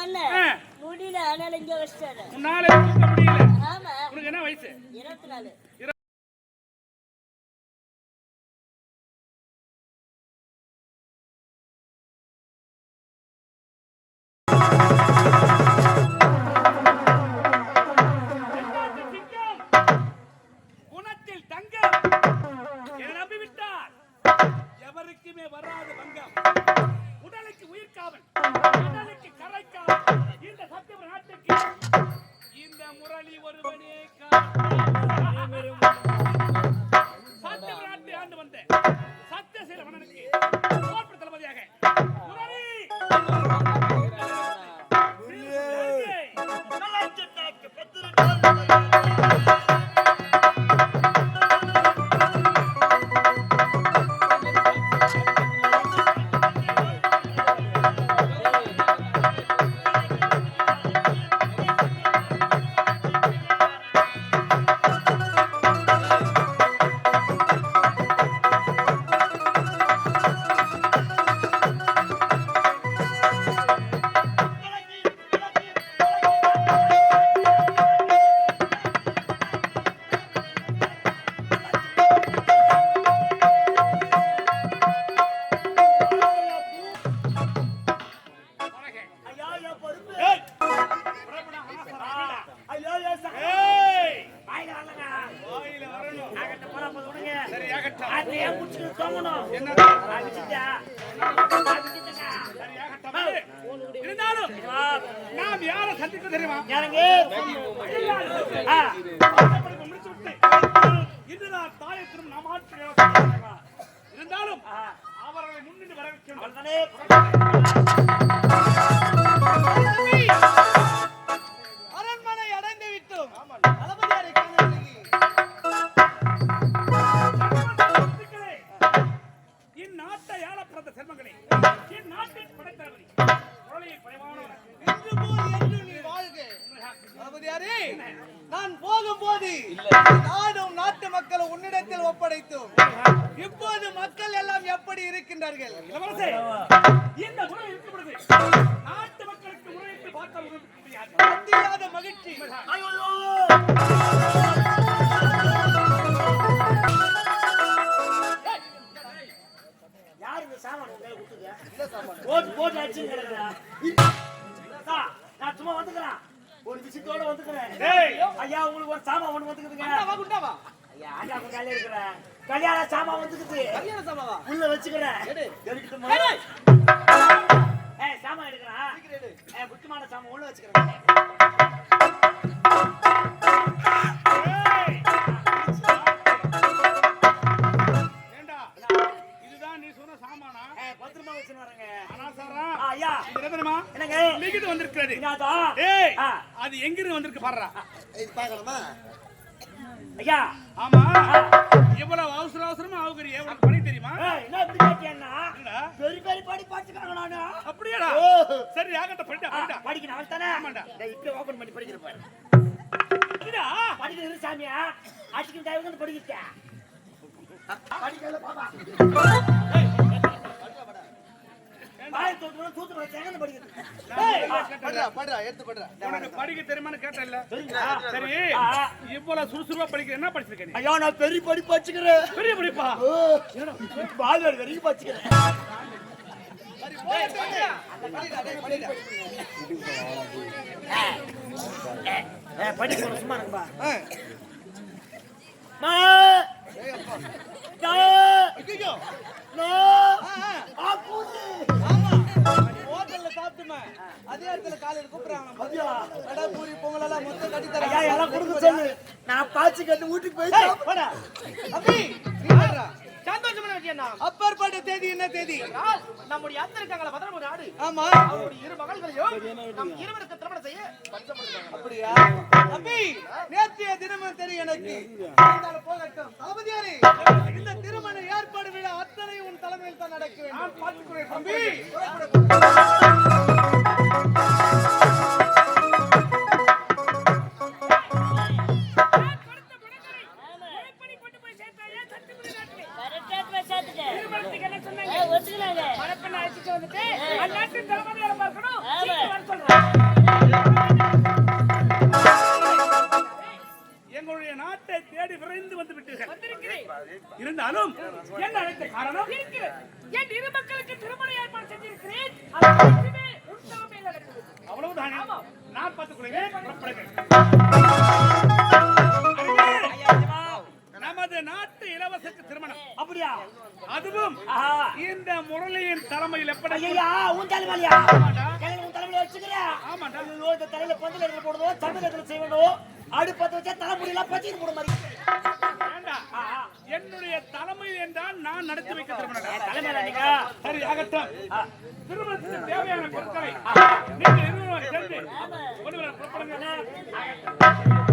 பண்ண. முடியல அதனால இங்க வச்சிட்டாரு. உன்னால முடியல. ஆமா. உனக்கு என்ன வயசு? இருபத்தி நாலு தங்கம். நம்பிவிட்டார். எவருக்குமே வராத பங்கம். உடலுக்கு உயிர் காவல் கடலுக்கு கரை காவல். இந்த சத்தியபுர நாட்டுக்கு இந்த முரளி ஒருவனே. சத்தியபுர நாட்டை ஆண்டு வந்த மன்னனுக்கு போர்ப்பு தளபதியாக முரளி. ஐயா, நாம் சந்திக்க தெரியுமா எனக்கு ஆ, விட்டு, இன்று நான் தாயத்திலும் நாம் ஆட்சி இருந்தாலும் அவர்களை முன்னிட்டு வர மகிழ்ச்சி. யாரு சாமான்? போட்டு, போட்டு. அக்கா, நான் சும்மா வந்துக்கிறேன் ஒரு விஷயத்தோட வந்துக்கிறேன்! ஐயா உங்களுக்கு ஒரு சாமான் ஒண்ணு வந்துக்குதுங்க. ஐயா இருக்கிறேன் கல்யாண சாமான் வந்துக்குது. கல்யாண சமாவா? உள்ள வச்சுக்கிறேன்? ஏய் சாமான் எடுக்கிறேன் ஏய் முக்கியமான சாமான் உள்ள வச்சுக்கிறேன். ஏய்! ஏண்டா? இதுதான் நீ சொன்ன சாமானா? ஏய் பத்திரமா வச்சுன்னு வரேங்க. அனாசாரா ஐயா. இது தெரியுமா? என்னங்க? லிகிது வந்திருக்கிறது. ஏய் ஆ. அது எங்கிருந்து வந்திருக்கு பாருடா. இது பார்க்கலாமா? ஐயா. ஆமா. இவ்வளவு அவசர அவசரமா ஆகுறியே உனக்கு பணி தெரியுமா? என்ன இப்படி பெரிய பெரிய படி படிச்சுக்காங்க நானு. அப்படியாடா? சரி ஆகட்ட படிடா படிடா. படிக்கணும் அவன் தானே? ஆமாண்டா. டேய், இப்ப ஓபன் பண்ணி படிக்கிற பாரு. படிடா. படிக்கிறது சாமியா அடிக்கிற டைம் படிக்கிறியா படிக்கல பாப்பா. படிக்கிறது படுறா படுறா எடுத்து படுறா உனக்கு படிக்க தெரியுமான்னு சரிங்களா? சரி. இவ்வளவு சுறுசுறுப்பா படிக்கிற என்ன படிச்சிருக்க நீ? ஐயா நான் பெரிய படி படிச்சுக்கிறேன் பெரிய படிப்பா? பால்வாடி வரைக்கும் படிச்சுக்கிறேன் படிடா டேய் படிடா. ஏ படி போற சும்மா இருக்குப்பா. மா. ஐயோ அதே இடத்துல காலையில கூப்பிடுறாங்க பூரி. பொங்கல் எல்லாம் மொத்தம் கட்டி தரேன் எல்லாம் கொடுக்க சொல்லு. நான் பாச்சு கட்டி வீட்டுக்கு போயிட்டு சந்தோஷமான விஷயம் என்ன அப்பாற்பட்ட தேதி என்ன தேதி? நம்முடைய அத்தை இருக்காங்களா பத்திரமுடி நாடு ஆமா. அவருடைய இரு மகள்களையும் நம் இருவருக்கு திருமணம் செய்ய அப்படியா? அபி நேற்றைய தினமும் தெரியும் எனக்கு. போகட்டும். தளபதியாரே இந்த திருமண ஏற்பாடு விழா அத்தனை உன் தலைமையில் தான் நடக்க வேண்டும். பார்த்துக்கிறேன் அபி ஒத்துக்கினாங்க எங்களுடைய நாட்டை தேடி விரைந்து வந்து விட்டீர்கள். இருந்தாலும் என்ன அழைத்த காரணம் என் இரு மக்களுக்கு திருமண ஏற்பாடு செஞ்சிருக்கிறேன். அவ்வளவுதானே? நான் பார்த்துக் கொள்கிறேன் ஐயா உன். எனக்கு உன் தலைமையில ஐயோ, இந்த தலையில பந்தல் எடுத்து போடுவோம் தமிழ் எடுத்து செய்யணும் அடுப்பத்த வச்சா போட மாதிரி. வேண்டாம். என்னுடைய தலைமையில் என்றால் நான் நடத்தி வைக்க சரி ஆகட்டும் திருமணத்துக்கு தேவையான பொருட்களை நீங்கள் இருவரும் சேர்ந்து புறப்படுங்க.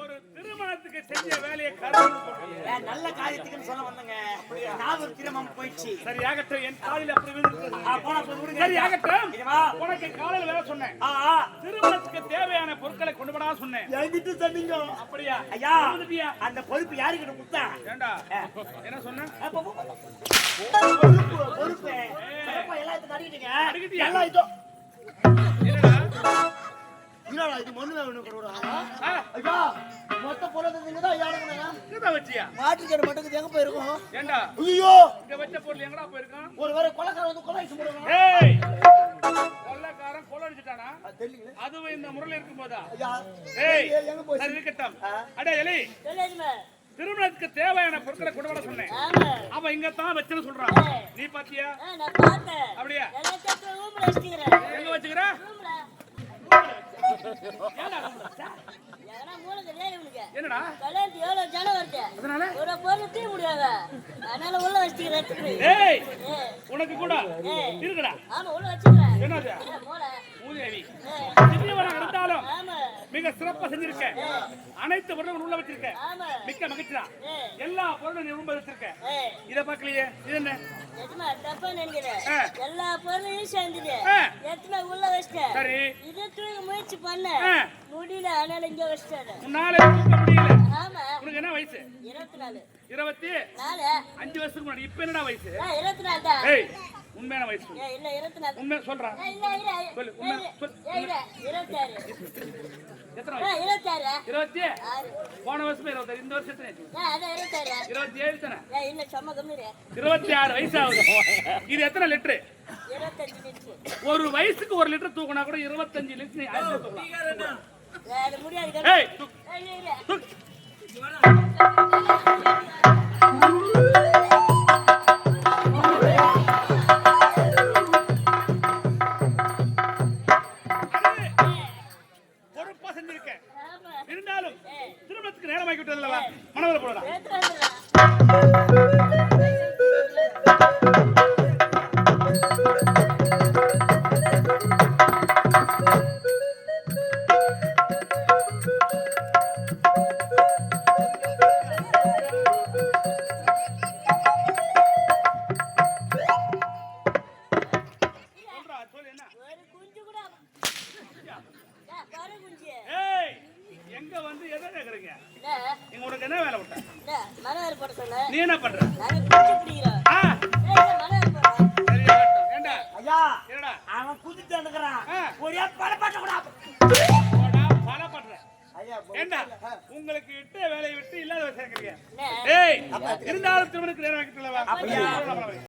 ஒரு திருமணத்துக்கு செஞ்ச வேலையை நல்ல காரியத்துக்குன்னு சொல்ல வந்தங்க. நான் ஒரு திருமணம் போயிடுச்சு. சரி ஆகட்டும். என் காலில் அப்படி விழுந்துருக்கிறது. ஆ, போனா போய் விடுங்க. சரி ஆகட்டும். இங்க வா. உனக்கு காலையில் வேலை சொன்னேன். திருமணத்துக்கு தேவையான பொருட்களை கொண்டு வரா சொன்னேன். என்கிட்ட சொன்னீங்க. அப்படியா? ஐயா? அந்த பொறுப்பு யாருக்கிட்ட கொடுத்தா? ஏண்டா? என்ன சொன்ன? அப்ப போ, போ, போ. பொறுப்பு எல்லாத்தையும் நடிக்கிட்டீங்க நடிக்கிட்டியா? எல்லாம் இதோ. என்னடா? என்னடா இது மண்ணு வேணும் கொடுடா ஆ, ஐயா மொத்த பொருள் தான் ஐயா வச்சியா? மட்டும் எங்க போயிருக்கோம்? ஏண்டா? ஐயோ! இங்க வச்ச பொருள் எங்கடா போயிருக்கான் ஒரு வேற கொலைக்காரன் வந்து கொலை போடுவாங்க ஏய்! கொள்ளைக்காரன் கொள்ளை அடிச்சுட்டானா? தெரியல. அதுவும் இந்த முறையில் இருக்கும் போதா ஏய் எங்க போய் சரி இருக்கட்டும். அடே எலி! சொல்லுமா திருமணத்துக்கு தேவையான பொருட்களை கொண்டு வர சொன்னேன். ஆமா. அவன் இங்க தான் வச்சுன்னு சொல்றான். நீ பாத்தியா? அப்படியா? எங்க வச்சுக்கிற? என்னடா? கல்யாணத்துக்கு எவ்வளவு ஜனம் வருது அதனால? ஒரு பொருள் தீ முடியாத. அதனால உள்ள வச்சுக்கிறேன் உனக்கு கூட. இருக்குடா. ஆமா உள்ள வச்சுக்கிறேன். என்னது ஏய், இருந்தாலும் ஆமா மிக சிறப்பா செஞ்சிருக்க. அனைத்து பொருளும் உள்ள வச்சிருக்க. மிக்க மகிழ்ச்சிடா. ஏய், எல்லா பொருளும் நீ ரொம்ப வச்சிருக்க. இத பாக்கலையே இது என்ன? தப்பா நினைக்கிறேன். எல்லா பொருளையும் சேர்ந்துது ஆ. எத்தனை உள்ள வச்சிட்டேன் சரி. இது தூக்க முயற்சி பண்ண. முடியல அதனால இங்க வச்சிட்டாரு. உன்னால தூக்க முடியல. ஆமா. உனக்கு என்ன வயசு? இருபத்தி நாலு. இருபத்தி நாலு. அஞ்சு வருஷத்துக்கு முன்னாடி இப்ப என்னடா வயசு? இருபத்தி நாலு தான் உண்மையான வயசு உண்மை சொல்றா. சொல்லு, உண்மை, இருபத்தி போன வருஷம் இருபத்தி இந்த வருஷம் எத்தனை இருபத்தி ஏழு தானே? இருபத்தி ஆறு வயசு ஆகுது இது எத்தனை லிட்டரு ஒரு வயசுக்கு ஒரு லிட்டர் தூக்கினா கூட இருபத்தஞ்சு லிட்டர் தூக்கலாம் முடியாது இங்க உனக்கு என்ன வேலை விட்ட? மனவேல் போட சொன்ன. நீ என்ன பண்ற? ஆ. மனவேல் கட்டும். ஏண்டா? ஐயா என்னடா? அவன் குதிச்சு வந்துக்கிறான். ஆ. ஒரே பல பாட்ட கூட. போடா பல பண்ற. ஐயா ஏண்டா? உங்களுக்கு இட்ட வேலையை விட்டு இல்லாத என்ன? ஏய் இருந்தாலும் திருமணத்துக்கு நேரம் வைக்கல